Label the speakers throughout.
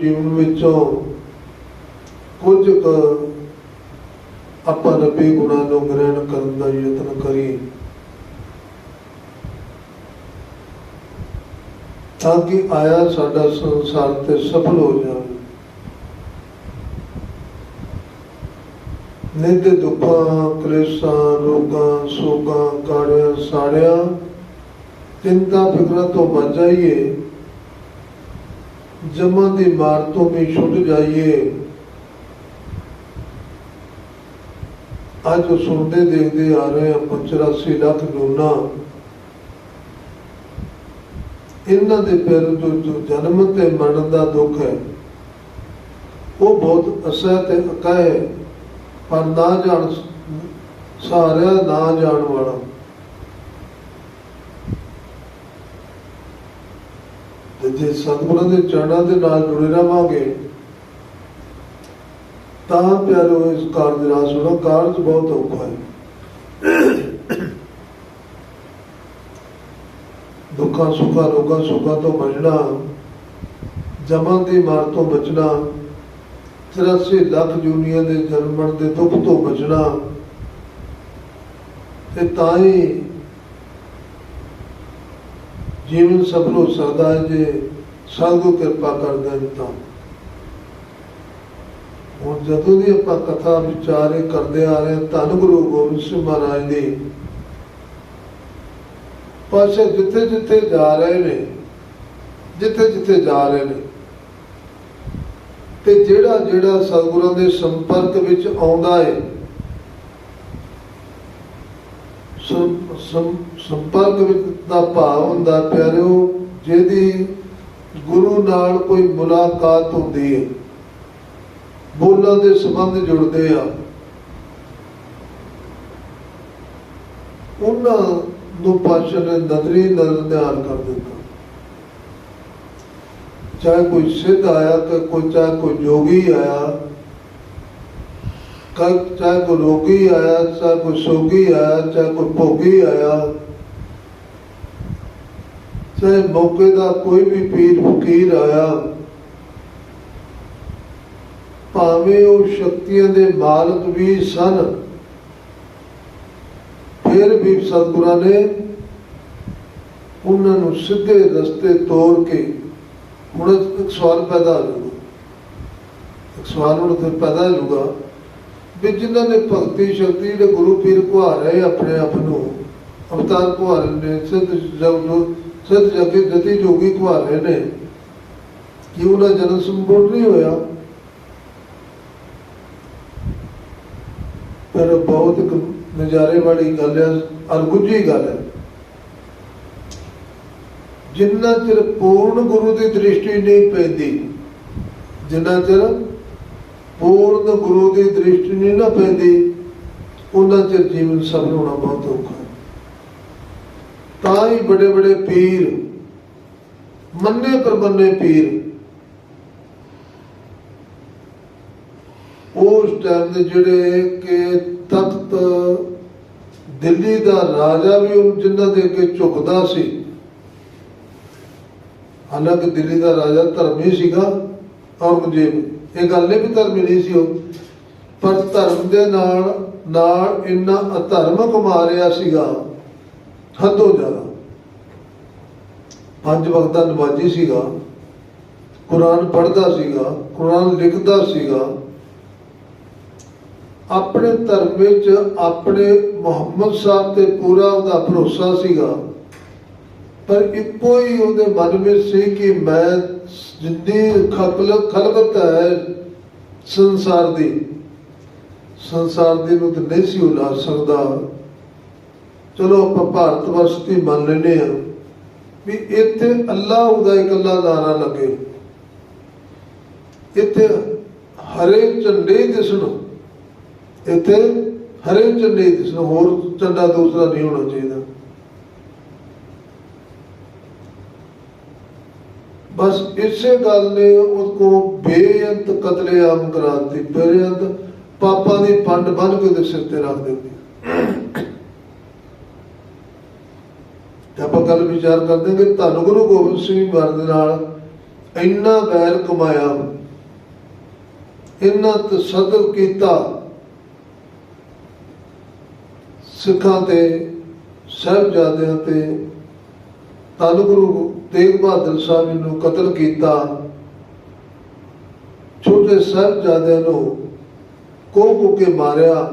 Speaker 1: ਜੀਵਨ ਵਿੱਚੋਂ ਕੁਝ ਕੁ ਆਪਾਂ ਰੱਬੀ ਗੁਣਾਂ ਨੂੰ ਗ੍ਰਹਿਣ ਕਰਨ ਦਾ ਯਤਨ ਕਰੀਏ ਤਾਂ ਕਿ ਆਇਆ ਸਾਡਾ ਸੰਸਾਰ ਤੇ ਸਫਲ ਹੋ ਜਾਵੇ। ਨਿੱਤ ਦੁੱਖਾਂ, ਕਲੇਸ਼ਾਂ, ਰੋਗਾਂ, ਸੋਗਾਂ, ਕਾੜਿਆਂ, ਸਾੜਿਆਂ ਚਿੰਤਾ ਫਿਕਰਾਂ ਤੋਂ ਬਚ ਜਾਈਏ। ਜਮਾਂ ਦੀ ਮਾਰ ਤੋਂ ਵੀ ਛੁੱਟ ਜਾਈਏ। ਅੱਜ ਸੁਣਦੇ ਦੇਖਦੇ ਆ ਰਹੇ ਆਪਾਂ 84 ਲੱਖ ਲੋਨਾ ਇਹਨਾਂ ਦੇ ਪੈਰ ਜੋ ਜਨਮ ਤੇ ਮਰਨ ਦਾ ਦੁੱਖ ਹੈ, ਉਹ ਬਹੁਤ ਅਸਹਿ ਤੇ ਹੈ, ਪਰ ਨਾ ਜਾਣ ਸਾਰਿਆ ਨਾ ਜਾਣ ਵਾਲਾ। ਤੇ ਜੇ ਸਤਿਗੁਰਾਂ ਦੇ ਚਰਨਾਂ ਦੇ ਨਾਲ ਜੁੜੇ ਰਵਾਂਗੇ ਤਾਂ ਪਿਆਰੋ, ਇਸ ਕਾਰਜ ਰਾਸ ਹੋਣਾ ਕਾਰਜ ਬਹੁਤ ਔਖਾ ਹੈ। ਦੁੱਖਾਂ, ਸੁੱਖਾਂ, ਰੋਗਾਂ, ਸੁੱਖਾਂ ਤੋਂ ਬਚਣਾ, ਜਮਾਂ ਦੀ ਮਾਰ ਤੋਂ ਬਚਣਾ 83 ਲੱਖ ਜੂਨੀਆਂ ਦੇ ਜਨਮਣ ਦੇ ਦੁੱਖ ਤੋਂ ਬਚਣਾ, ਤੇ ਤਾਂ ਹੀ ਜੀਵਨ ਸਫਲ ਹੋ ਸਕਦਾ ਹੈ ਜੇ ਸਾਧੂ ਕਿਰਪਾ ਕਰਦੇ ਤਾਂ। ਹੁਣ ਜਦੋਂ ਦੀ ਆਪਾਂ ਕਥਾ ਵਿਚਾਰੇ ਕਰਦੇ ਆ ਰਹੇ ਹਾਂ, ਧੰਨ ਗੁਰੂ ਗੋਬਿੰਦ ਸਿੰਘ ਮਹਾਰਾਜ ਦੀ ਪਾਸੇ ਜਿੱਥੇ ਜਿੱਥੇ ਜਾ ਰਹੇ ਨੇ ਜਿੱਥੇ ਜਿੱਥੇ ਜਾ ਰਹੇ ਨੇ ਤੇ ਜਿਹੜਾ ਜਿਹੜਾ ਸਤਿਗੁਰਾਂ ਦੇ ਸੰਪਰਕ ਵਿੱਚ ਆਉਂਦਾ ਹੈ ਸੰਪਰਕ ਵਿੱਚ ਦਾ ਭਾਵ ਹੁੰਦਾ ਪਿਆਰਿਓ, ਜਿਹਦੀ ਗੁਰੂ ਨਾਲ ਕੋਈ ਮੁਲਾਕਾਤ ਹੁੰਦੀ ਹੈ। ਬੋਲਾਂ ਦੇ ਸੰਬੰਧ ਜੁੜਦੇ ਆ। ਉਹਨਾਂ ਨੂੰ ਪਾਸ਼ਾ ਨੇ ਨਦਰੀ ਨਜ਼ਰ ਧਿਆਨ ਕਰ ਦਿੱਤਾ। ਚਾਹੇ ਕੋਈ ਸਿੱਧ ਆਇਆ ਕਿ ਕੋਈ ਚਾਹੇ ਕੋਈ ਜੋਗੀ ਆਇਆ, ਚਾਹੇ ਕੋਈ ਰੋਗੀ ਆਇਆ, ਚਾਹੇ ਕੋਈ ਸੋਗੀ ਆਇਆ, ਚਾਹੇ ਕੋਈ ਭੋਗੀ ਆਇਆ ਚਾਹੇ ਮੌਕੇ ਦਾ ਕੋਈ ਵੀ ਪੀਰ ਫਕੀਰ ਆਇਆ, ਭਾਵੇਂ ਉਹ ਸ਼ਕਤੀਆਂ ਦੇ ਮਾਲਕ ਵੀ ਸਨ, ਫਿਰ ਵੀ ਸਤਿਗੁਰਾਂ ਨੇ ਉਹਨਾਂ ਨੂੰ ਸਿੱਧੇ ਰਸਤੇ ਤੋਰ ਕੇ ਹੁਣ ਇੱਕ ਸਵਾਲ ਪੈਦਾ ਹੋ ਜਾਊਗਾ ਇੱਕ ਸਵਾਲ ਹੁਣ ਫਿਰ ਪੈਦਾ ਹੋ ਵੀ ਜਿਨ੍ਹਾਂ ਨੇ ਭਗਤੀ ਸ਼ਕਤੀ ਜਿਹੜੇ ਗੁਰੂ ਪੀਰ ਘੁਆ ਰਹੇ ਆਪਣੇ ਆਪ ਨੂੰ ਅਵਤਾਰ ਕੁਹਾ ਰਹੇ ਨੇ ਸਿੱਧ ਜਗ ਜੋ ਸਿਰ ਜਗੇ ਜਤੀ ਜੋਗੀ ਕੁਹਾ ਰਹੇ ਨੇ। ਕਿ ਉਹਨਾਂ ਜਨਮ ਸੰਪੂਰਨ ਨਹੀਂ ਹੋਇਆ? ਪਰ ਬਹੁਤ ਨਜ਼ਾਰੇ ਵਾਲੀ ਗੱਲ ਹੈ ਅਰਗੁੱਜੀ ਗੱਲ ਹੈ। ਜਿੰਨਾ ਚਿਰ ਪੂਰਨ ਗੁਰੂ ਦੀ ਦ੍ਰਿਸ਼ਟੀ ਨਹੀਂ ਪੈਂਦੀ, ਜਿੰਨਾ ਚਿਰ ਪੂਰਨ ਗੁਰੂ ਦੀ ਦ੍ਰਿਸ਼ਟੀ ਨਹੀਂ ਨਾ ਪੈਂਦੀ, ਉਹਨਾਂ ਚਿਰ ਜੀਵਨ ਸਫਲ ਹੋਣਾ ਬਹੁਤ ਔਖਾ ਤਾਂ ਹੀ ਬੜੇ ਬੜੇ ਪੀਰ, ਮੰਨੇ ਪਰਮੰਨੇ ਪੀਰ, ਉਸ ਟਾਈਮ ਦੇ ਜਿਹੜੇ ਕਿ ਤਖਤ ਦਿੱਲੀ ਦਾ ਰਾਜਾ ਵੀ ਉਹ ਜਿਨ੍ਹਾਂ ਦੇ ਅੱਗੇ ਝੁਕਦਾ ਸੀ, ਹਾਲਾਂਕਿ ਦਿੱਲੀ ਦਾ ਰਾਜਾ ਧਰਮੀ ਸੀਗਾ ਔਰੰਗਜ਼ੇਬ, ਇਹ ਗੱਲ ਨਹੀਂ ਵੀ ਧਰਮੀ ਨਹੀਂ ਸੀ ਉਹ, ਪਰ ਧਰਮ ਦੇ ਨਾਲ ਨਾਲ ਇੰਨਾ ਅਧਰਮਕ ਮਾਰਿਆ ਸੀਗਾ ਹੱਦੋਂ ਜ਼ਿਆਦਾ। ਪੰਜ ਵਕਤ ਨਮਾਜ਼ੀ ਸੀਗਾ। ਕੁਰਾਨ ਪੜ੍ਹਦਾ ਸੀਗਾ, ਕੁਰਾਨ ਲਿਖਦਾ ਸੀਗਾ। ਆਪਣੇ ਧਰਮ ਵਿੱਚ ਆਪਣੇ ਮੁਹੰਮਦ ਸਾਹਿਬ ਤੇ ਪੂਰਾ ਉਹਦਾ ਭਰੋਸਾ ਸੀਗਾ। ਪਰ ਇੱਕੋ ਹੀ ਉਹਦੇ ਮਨ ਵਿੱਚ ਸੀ ਕਿ ਮੈਂ ਜਿੰਨੀ ਖਲਕ ਖਲਕਤ ਹੈ ਸੰਸਾਰ ਦੀ ਸੰਸਾਰ ਦੀ ਨੂੰ ਤਾਂ ਨਹੀਂ ਸੀ ਉਹ ਸਕਦਾ। ਚਲੋ ਆਪਾਂ ਭਾਰਤ ਵਰਸ਼ ਦੀ ਮੰਨ ਲੈਨੇ ਆ ਵੀ ਇੱਥੇ ਅੱਲਾ ਉਹਦਾ ਇਕੱਲਾ ਨਾਰਾ ਲੱਗੇ। ਇੱਥੇ ਹਰੇ ਝੰਡੇ ਦਿਸਣ। ਇੱਥੇ ਹਰੇ ਝੰਡੇ ਦਿਸਣ, ਹੋਰ ਝੰਡਾ ਦੂਸਰਾ ਨਹੀਂ ਹੋਣਾ ਚਾਹੀਦਾ। ਬਸ ਇਸੇ ਗੱਲ ਨੇ ਉਸ ਕੋ ਬੇਅੰਤ ਕਤਲੇਆਮ ਕਰਾ ਦਿੱਤੀ ਬੇਅੰਤ ਪਾਪਾਂ ਦੀ ਫੰਡ ਬੰਨ ਕੇ ਉਹਦੇ ਸਿਰ ਤੇ ਰੱਖ ਦਿੱਤੀ। ਤੇ ਆਪਾਂ ਗੱਲ ਵਿਚਾਰ ਕਰਦੇ ਹਾਂ ਕਿ ਧੰਨ ਗੁਰੂ ਗੋਬਿੰਦ ਸਿੰਘ ਮਹਾਰਾਜ ਦੇ ਨਾਲ ਇੰਨਾ ਬੈਲ ਕਮਾਇਆ, ਇੰਨਾ ਤਸੱਦਦ ਕੀਤਾ। ਸਿੱਖਾਂ ਤੇ, ਸਾਹਿਬਜ਼ਾਦਿਆਂ ਤੇ ਧੰਨ ਗੁਰੂ ਤੇਗ ਬਹਾਦਰ ਸਾਹਿਬ ਜੀ ਨੂੰ ਕਤਲ ਕੀਤਾ। ਛੋਟੇ ਸਾਹਿਬਜ਼ਾਦਿਆਂ ਨੂੰ ਕੋ ਕੋ ਕੇ ਮਾਰਿਆ,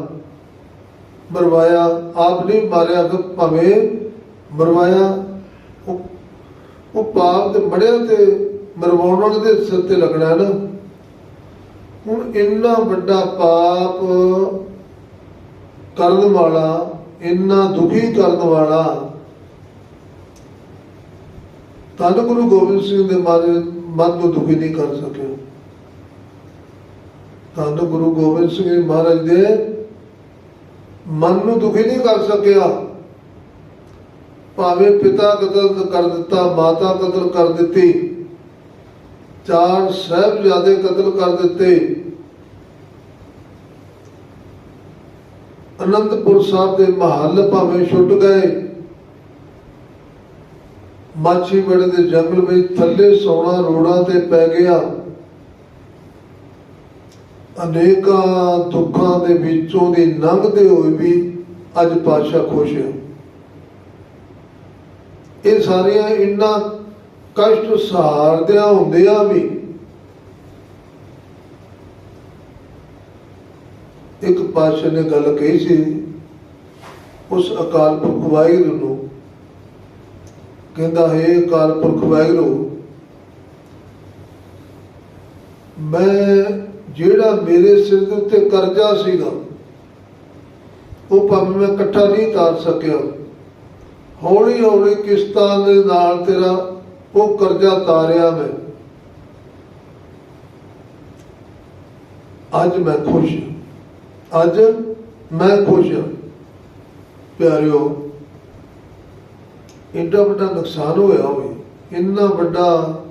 Speaker 1: ਮਰਵਾਇਆ, ਆਪ ਨਹੀਂ ਮਾਰਿਆ ਤਾਂ ਭਾਵੇਂ ਮਰਵਾਇਆ, ਉਹ ਉਹ ਪਾਪ ਤੇ ਮੜਿਆ ਤੇ ਮਰਵਾਉਣ ਵਾਲੇ ਦੇ ਸਿਰ ਤੇ ਲੱਗਣਾ ਨਾ। ਹੁਣ ਇੰਨਾ ਵੱਡਾ ਪਾਪ ਕਰਨ ਵਾਲਾ, ਇੰਨਾ ਦੁਖੀ ਕਰਨ ਵਾਲਾ ਧੰਨ ਗੁਰੂ ਗੋਬਿੰਦ ਸਿੰਘ ਦੇ ਮਨ ਮਨ ਨੂੰ ਦੁਖੀ ਨਹੀਂ ਕਰ ਸਕਿਆ। ਧੰਨ ਗੁਰੂ ਗੋਬਿੰਦ ਸਿੰਘ ਜੀ ਮਹਾਰਾਜ ਦੇ ਮਨ ਨੂੰ ਦੁਖੀ ਨਹੀਂ ਕਰ ਸਕਿਆ। ਭਾਵੇਂ ਪਿਤਾ ਕਤਲ ਕਰ ਦਿੱਤਾ, ਮਾਤਾ ਕਤਲ ਕਰ ਦਿੱਤੀ, ਚਾਰ ਸਾਹਿਬਜ਼ਾਦੇ ਕਤਲ ਕਰ ਦਿੱਤੇ। ਅਨੰਦਪੁਰ ਸਾਹਿਬ ਦੇ ਮਹੱਲ ਭਾਵੇਂ ਛੁੱਟ ਗਏ। ਮਾਛੀ ਮਾਛੀਵਾੜੇ ਦੇ ਜੰਗਲ ਵਿੱਚ ਥੱਲੇ ਸੋਨਾ ਰੋੜਾਂ ਤੇ ਪੈ ਗਿਆ। ਅਨੇਕਾਂ ਦੁੱਖਾਂ ਦੇ ਵਿੱਚੋਂ ਦੀ ਲੰਘਦੇ ਹੋਏ ਵੀ ਅੱਜ ਪਾਤਸ਼ਾਹ ਖੁਸ਼ ਹੈ ਇਹ ਸਾਰੀਆਂ ਇੰਨਾ ਕਸ਼ਟ ਸਹਾਰਦਿਆਂ ਹੁੰਦਿਆਂ ਵੀ। ਇੱਕ ਪਾਤਸ਼ਾਹ ਨੇ ਗੱਲ ਕਹੀ ਸੀ, ਉਸ ਅਕਾਲ ਪੁਰਖ ਵਾਹਿਗੁਰੂ ਨੂੰ, ਕਹਿੰਦਾ, ਹੈ ਅਕਾਲ ਪੁਰਖ ਵਾਹਿਗੁਰੂ, ਮੈਂ ਜਿਹੜਾ ਮੇਰੇ ਸਿਰ ਦੇ ਉੱਤੇ ਕਰਜ਼ਾ ਸੀਗਾ, ਉਹ ਭਾਵੇਂ ਮੈਂ ਇਕੱਠਾ ਨਹੀਂ ਤਾਰ ਸਕਿਆ। ਹੌਲੀ ਹੌਲੀ ਕਿਸ਼ਤਾਂ ਦੇ ਨਾਲ ਤੇਰਾ ਉਹ ਕਰਜ਼ਾ ਤਾਰਿਆ ਮੈਂ ਅੱਜ ਮੈਂ ਖੁਸ਼ ਅੱਜ ਮੈਂ ਖੁਸ਼ ਹਾਂ। ਪਿਆਰਿਓ, ਇੰਨਾ ਵੱਡਾ ਨੁਕਸਾਨ ਹੋਇਆ ਹੋਵੇ, ਇੰਨਾ ਵੱਡਾ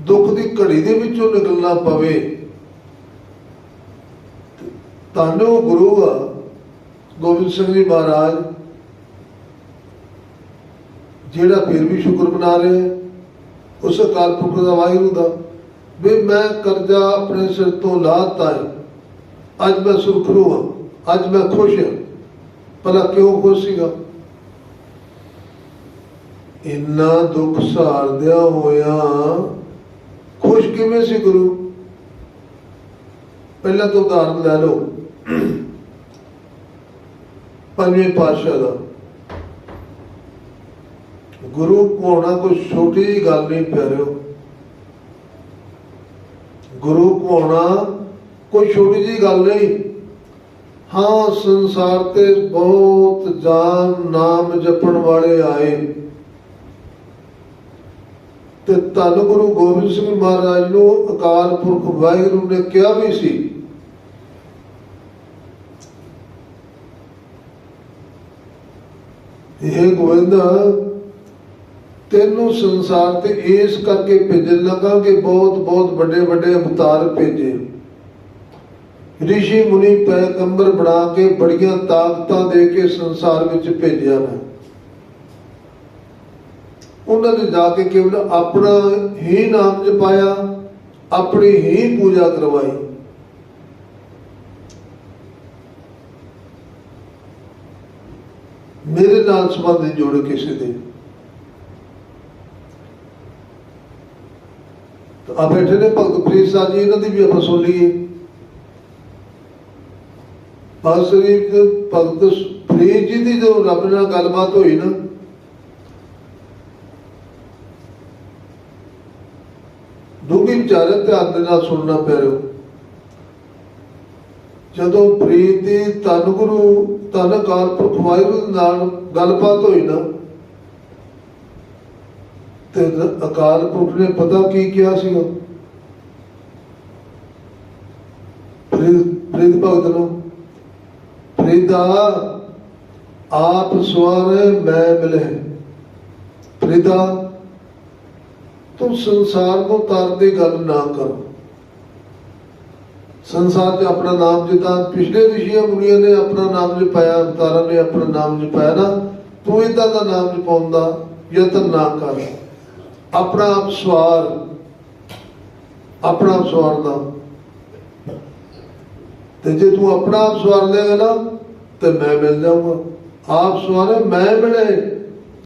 Speaker 1: ਦੁੱਖ ਦੀ ਘੜੀ ਦੇ ਵਿੱਚੋਂ ਨਿਕਲਣਾ ਪਵੇ ਤੁਹਾਨੂੰ ਗੁਰੂ ਆ, ਗੋਬਿੰਦ ਸਿੰਘ ਜੀ ਮਹਾਰਾਜ ਜਿਹੜਾ ਫਿਰ ਵੀ ਸ਼ੁਕਰ ਮਨਾ ਰਿਹਾ ਹੈ, ਉਸ ਅਕਾਲ ਪੁਰਖ ਦਾ ਵਾਹਿਗੁਰੂ ਦਾ। ਵੀ ਮੈਂ ਕਰਜ਼ਾ ਆਪਣੇ ਸਿਰ ਤੋਂ ਲਾਤਾ ਹੈ। ਅੱਜ ਮੈਂ ਸੁਰਖਰੂ ਹਾਂ ਅੱਜ ਮੈਂ ਖੁਸ਼ ਹਾਂ। ਭਲਾ ਕਿਉਂ ਖੁਸ਼ ਸੀਗਾ? ਇੰਨਾ ਦੁੱਖ ਸਹਾਰਦਿਆਂ ਹੋਇਆ ਖੁਸ਼ ਕਿਵੇਂ ਸੀ ਗੁਰੂ? ਪਹਿਲਾਂ ਤਾਂ ਉਦਾਹਰਨ ਲੈ ਲਓ। ਪੰਜਵੇਂ ਪਾਤਸ਼ਾਹ ਦਾ। ਗੁਰੂ ਕੋਣਾ ਕੋਈ ਛੋਟੀ ਜਿਹੀ ਗੱਲ ਨਹੀਂ ਪਿਆਰਿਓ। ਗੁਰੂ ਕੋਣਾ ਕੋਈ ਛੋਟੀ ਜਿਹੀ ਗੱਲ ਨਹੀਂ। ਹਾਂ, ਸੰਸਾਰ ਤੇ ਬਹੁਤ ਜਾਨ ਨਾਮ ਜਪਣ ਵਾਲੇ ਆਏ। ਤੇ ਧੰਨ ਗੁਰੂ ਗੋਬਿੰਦ ਸਿੰਘ ਮਹਾਰਾਜ ਨੂੰ ਅਕਾਲ ਪੁਰਖ ਵਾਹਿਗੁਰੂ ਨੇ ਕਿਹਾ ਵੀ ਸੀ ਇਹ ਗੋਬਿੰਦ ਤੈਨੂੰ ਸੰਸਾਰ ਤੇ ਇਸ ਕਰਕੇ ਭੇਜਣ ਲੱਗਾ ਕਿ ਬਹੁਤ ਬਹੁਤ ਵੱਡੇ ਵੱਡੇ ਅਵਤਾਰ ਭੇਜੇ। ਰਿਸ਼ੀ ਮੁਨੀ ਪੈਗੰਬਰ ਬਣਾ ਕੇ ਬੜੀਆਂ ਤਾਕਤਾਂ ਦੇ ਕੇ ਸੰਸਾਰ ਵਿੱਚ ਭੇਜਿਆ ਮੈਂ ਉਹਨਾਂ ਨੇ ਜਾ ਕੇ ਕੇਵਲ ਆਪਣਾ ਹੀ ਨਾਮ ਜਪਾਇਆ, ਆਪਣੀ ਹੀ ਪੂਜਾ ਕਰਵਾਈ। ਮੇਰੇ ਨਾਲ ਸੰਬੰਧ ਨਹੀਂ ਜੋੜੇ ਕਿਸੇ ਦੇ। ਤਾਂ ਆ ਬੈਠੇ ਨੇ ਭਗਤ ਪ੍ਰੀਤ ਸਾਹਿਬ ਜੀ, ਇਹਨਾਂ ਦੀ ਵੀ ਆਪਾਂ ਸੁਣ ਲਈਏ। ਭਗਤ ਸ਼ਰੀਫ ਦੇ ਭਗਤ ਪ੍ਰੀਤ ਜੀ ਦੀ ਜੋ ਰੱਬ ਨਾਲ ਗੱਲਬਾਤ ਹੋਈ ਨਾ ਡੂੰਘੀ ਵਿਚਾਰੇ ਧਿਆਨ ਦੇ ਨਾਲ ਸੁਣਨਾ ਪੈ ਰਿਹਾ ਜਦੋਂ ਪ੍ਰੀਤ ਦੀ ਧੰਨ ਗੁਰੂ ਧੰਨ ਅਕਾਲ ਪੁਰਖ ਵਾਹਿਗੁਰੂ ਨਾਲ ਗੱਲਬਾਤ ਹੋਈ ਨਾ ਤੇ ਅਕਾਲ ਪੁਰਖ ਨੇ ਪਤਾ ਕੀ ਕਿਹਾ ਸੀਗਾ ਪ੍ਰੀਤ ਭਗਤ ਨੂੰ, ਪ੍ਰੀਦਾ, ਆਪ ਸਵਾਰੇ ਮੈਂ ਮਿਲੇ ਪ੍ਰੀਦਾ, ਤੂੰ ਸੰਸਾਰ ਨੂੰ ਤਾਰਨ ਦੀ ਗੱਲ ਨਾ ਕਰੋ। ਸੰਸਾਰ 'ਚ ਆਪਣਾ ਨਾਮ ਜਿੱਦਾਂ ਪਿਛਲੇ ਰਿਸ਼ੀਆਂ ਮੁਨੀਆਂ ਨੇ ਆਪਣਾ ਨਾਮ ਜਪਾਇਆ, ਅਵਤਾਰਾਂ ਨੇ ਆਪਣਾ ਨਾਮ ਜਪਾਇਆ ਨਾ, ਤੂੰ ਇਦਾਂ ਦਾ ਨਾਮ ਜਪਾਉਂਦਾ, ਯਤਨ ਨਾ ਕਰ। ਆਪਣਾ ਆਪ ਸਵਾਰ, ਆਪਣਾ ਆਪ ਸਵਾਰਨਾ ਤੇ ਜੇ ਤੂੰ ਆਪਣਾ ਆਪ ਸਵਾਰ ਲੇਗਾ ਨਾ, ਤੇ ਮੈਂ ਮਿਲ ਜਾਊਂਗਾ। ਆਪ ਸਵਾਰੇ, ਮੈਂ ਮਿਲੇ।